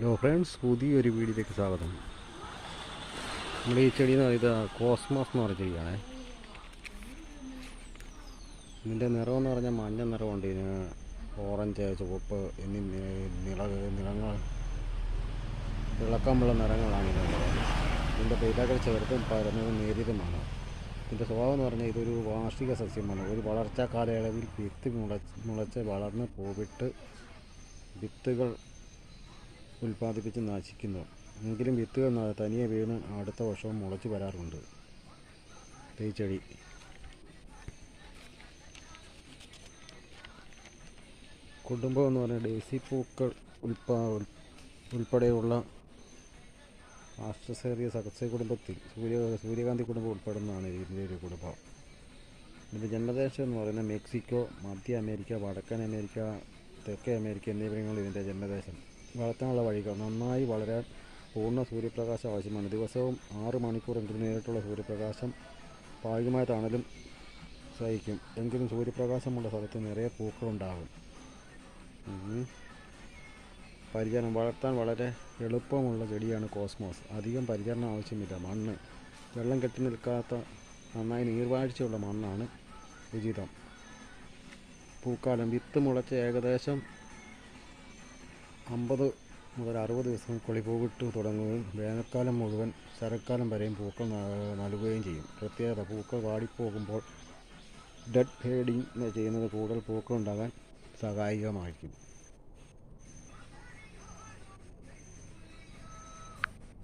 Hello friends പുതിയൊരു വീഡിയോയിലേക്ക് സ്വാഗതം. നമ്മൾ ഈ ചെടി എന്ന് പറയുന്നത് കോസ്മോസ് എന്ന് പറഞ്ഞ ചെടിയാണ്. ഇതിന്റെ നിറം എന്ന് പറഞ്ഞാൽ മഞ്ഞ നിറമുണ്ട്. ഇതിന് ഓറഞ്ച് ചുവപ്പ് എന്നീ നിള നിറങ്ങൾ തിളക്കമുള്ള നിറങ്ങളാണ് ഇതിനുള്ളത് ഇതിന്റെ പേരാക്കൾ ചേർത്തും പരന്നതും നേരിയതുമാണ് ഇതിന്റെ സ്വഭാവം എന്ന് പറഞ്ഞാൽ ഇതൊരു വാർഷിക സസ്യമാണ്. ഒരു വളർച്ചാ കാലയളവിൽ വിത്ത് മുള മുളച്ച് വളർന്ന് പൂവിട്ട് വിത്തുകൾ ഉൽപ്പാദിപ്പിച്ച് നശിക്കുന്നു. എങ്കിലും വിത്തുകൾ തനിയെ വീണ് അടുത്ത വർഷവും മുളച്ച് വരാറുണ്ട്. തേച്ചടി. കുടുംബം എന്ന് പറഞ്ഞാൽ ഡേസി പൂക്കൾ ഉൽപ്പാ ഉൾപ്പെടെയുള്ള ആസ്ട്രസേറിയ സദസ്യ കുടുംബത്തിൽ. സൂര്യ സൂര്യകാന്തി കുടുംബം ഉൾപ്പെടുന്നതാണ് ഇതിന്റെ ഒരു കുടുംബം. ഇതിന്റെ ജന്മദേശം എന്ന് പറയുന്നത് മെക്സിക്കോ മധ്യ അമേരിക്ക വടക്കൻ അമേരിക്ക തെക്കേ അമേരിക്ക എന്നിവിടങ്ങളിൽ ഇതിന്റെ ജന്മദേശം. വളർത്താനുള്ള വഴികൾ. നന്നായി വളരാൻ പൂർണ സൂര്യപ്രകാശം ആവശ്യമാണ്. ദിവസവും ആറ് മണിക്കൂറെങ്കിലും നേരിട്ടുള്ള സൂര്യപ്രകാശം പാഴുമായ തണലും സഹിക്കും. എങ്കിലും സൂര്യപ്രകാശമുള്ള സ്ഥലത്ത് നിറയെ പൂക്കളുണ്ടാകും. പരിചരണം വളർത്താൻ വളരെ എളുപ്പമുള്ള ചെടിയാണ് കോസ്മോസ്. അധികം പരിചരണം ആവശ്യമില്ല. മണ്ണ്. വെള്ളം കെട്ടി നിൽക്കാത്ത നന്നായി നീർവാഴ്ചയുള്ള മണ്ണാണ് ഉചിതം. പൂക്കാലം വിത്ത് മുളച്ച് ഏകദേശം അമ്പത് മുതൽ അറുപത് കൊളി പൂവിട്ട് തുടങ്ങുകയും വേനൽക്കാലം മുഴുവൻ ശരക്കാലം വരെയും പൂക്കൾ നൽകുകയും ചെയ്യും. പ്രത്യേകത പൂക്കൾ വാടിപ്പോകുമ്പോൾ ഡെഡ് ഹേഡിങ് ചെയ്യുന്നത് കൂടുതൽ പൂക്കൾ ഉണ്ടാകാൻ സഹായകമായിരിക്കും.